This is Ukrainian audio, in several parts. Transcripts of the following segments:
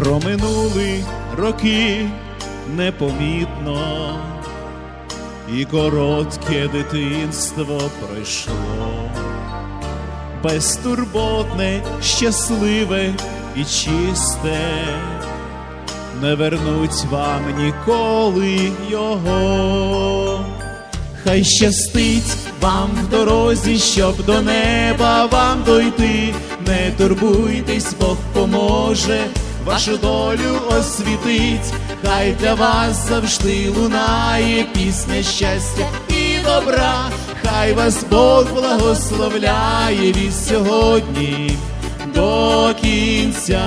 Проминули роки непомітно, і коротке дитинство пройшло, безтурботне, щасливе і чисте, не вернуть вам ніколи його. Хай щастить вам в дорозі, щоб до неба вам дойти. Не турбуйтесь, Бог поможе, вашу долю освітить. Хай для вас завжди лунає пісня щастя і добра. Хай вас Бог благословляє від сьогодні до кінця.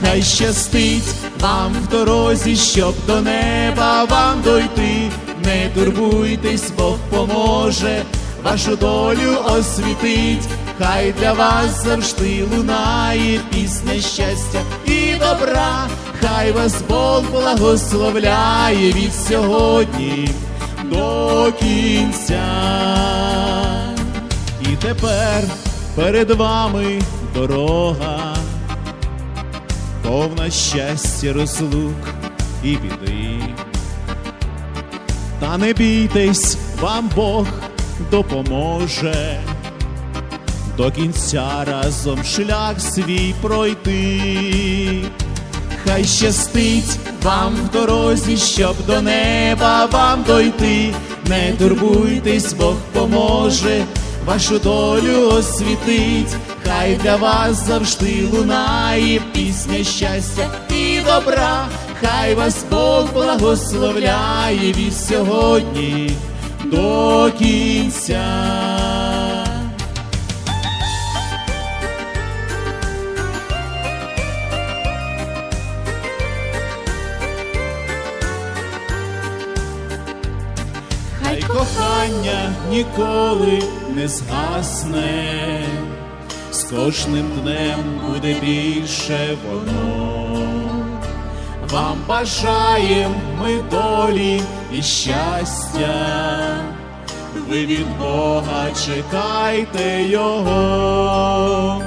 Хай щастить вам в дорозі, щоб до неба вам дойти. Не турбуйтесь, Бог поможе, вашу долю освітить. Хай для вас завжди лунає пісня щастя і добра. Хай вас Бог благословляє від сьогодні до кінця. І тепер перед вами дорога повна щастя, розлук і біди. Та не бійтесь, вам Бог допоможе до кінця разом шлях свій пройти. Хай щастить вам в дорозі, щоб до неба вам дойти. Не турбуйтесь, Бог поможе, вашу долю освітить. Хай для вас завжди лунає пісня щастя і добра. Хай вас Бог благословляє від сьогодні до кінця. Кохання ніколи не згасне, з кожним днем буде більше воно. Вам бажаєм ми долі і щастя, ви від Бога чекайте Його.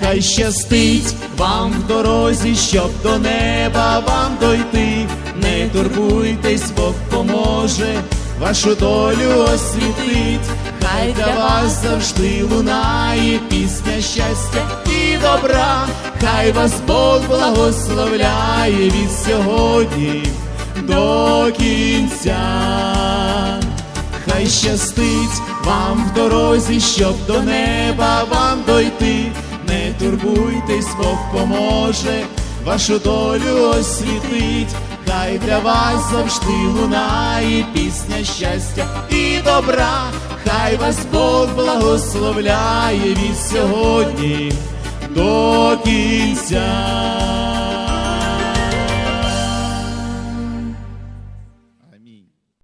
Хай щастить вам в дорозі, щоб до неба вам дойти. Не турбуйтесь, Бог поможе, вашу долю освітить. Хай для вас завжди лунає пісня щастя і добра. Хай вас Бог благословляє від сьогодні до кінця. Хай щастить вам в дорозі, щоб до неба вам дойти. Не турбуйтесь, Бог поможе, вашу долю освітить. Хай для вас завжди лунає пісня щастя і добра. Хай вас Бог благословляє від сьогодні до кінця.